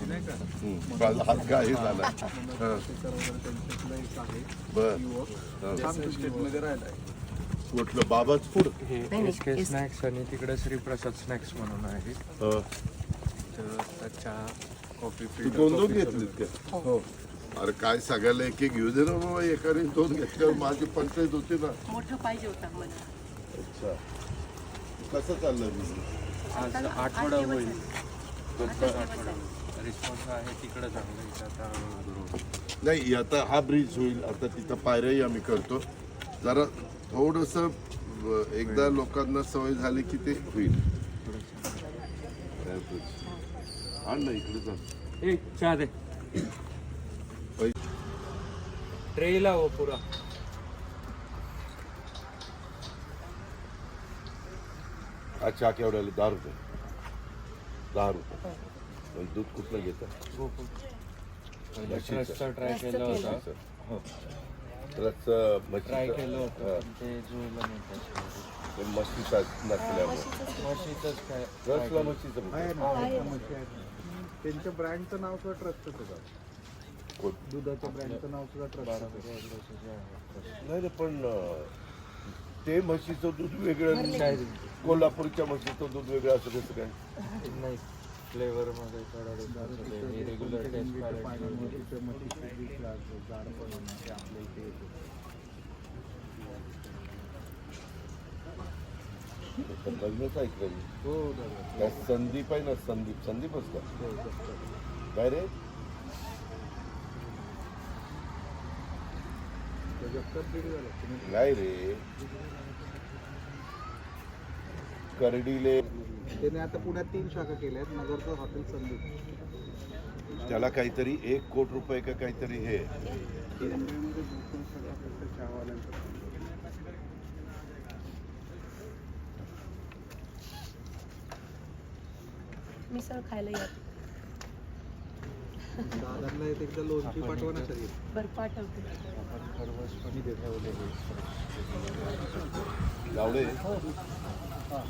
दिवशी नाही का? झाला. हं. आहे. बर. हं. स्टेटमध्ये राहिलाय. कुठलं बाबाच फूड हे स्नॅक्स आणि तिकडे श्रीप्रसाद स्नॅक्स म्हणून आहे. हं. तर चहा कॉफी दोन दोन घेतलीत का? हो. अरे काय सगळ्याला एक एक घेऊ दे ना बाबा एकाने दोन घेतल्यावर माझी पंचायत होती ना. मोठं पाहिजे होतं मला अच्छा. कसं चाललंय business? आज आठवडा होईल. झाले. रिस्पॉन्स आहे तिकडे चांगला. नाही आता हा ब्रिज होईल. आता तिथं पायऱ्याही आम्ही करतो. जरा थोडस एकदा लोकांना सवय झाली की ते होईल. आण ना इकडे जा. ए चहा दे. पै- ट्रेला हो पुरा. चहा केवढ्याला दहा रुपये दहा रुपये पण दूध कुठलं घेतं? ट्राय केला होता. हो. ट्राय केलं होतं ते जुळलं नाही म्हशीचा नसल्यामुळे. रसला म्हशीचं. त्यांच्या ब्रँडचं नाव सुद्धा ट्रस्टच होतं? दुधाच्या ब्रँडचं नाव सुद्धा ट्रस्ट. नाही रे पण ते म्हशीचं दूध वेगळं कोल्हापूरच्या म्हशीचं दूध वेगळं असं कसं काय? नाही फ्लेवरमध्ये थोडा डिफरन्स होते मी रेग्युलर टेस्ट आपल्या इथे लग्नच ऐकलं हो संदीप आहे ना? संदीप संदीपच का? हो. काय रे? नाही रे. करडीले. त्याने आता पुण्यात तीन शाखा केल्या आहेत नगरचं हॉटेल संदीप. त्याला काहीतरी एक कोट रुपये का काहीतरी हे. मिसळ खायला या. दादांना एक एकदा लोणची पाठवा ना सर बरं पाठवते. आपण खरवस पण ठेवलेली गावडे हां.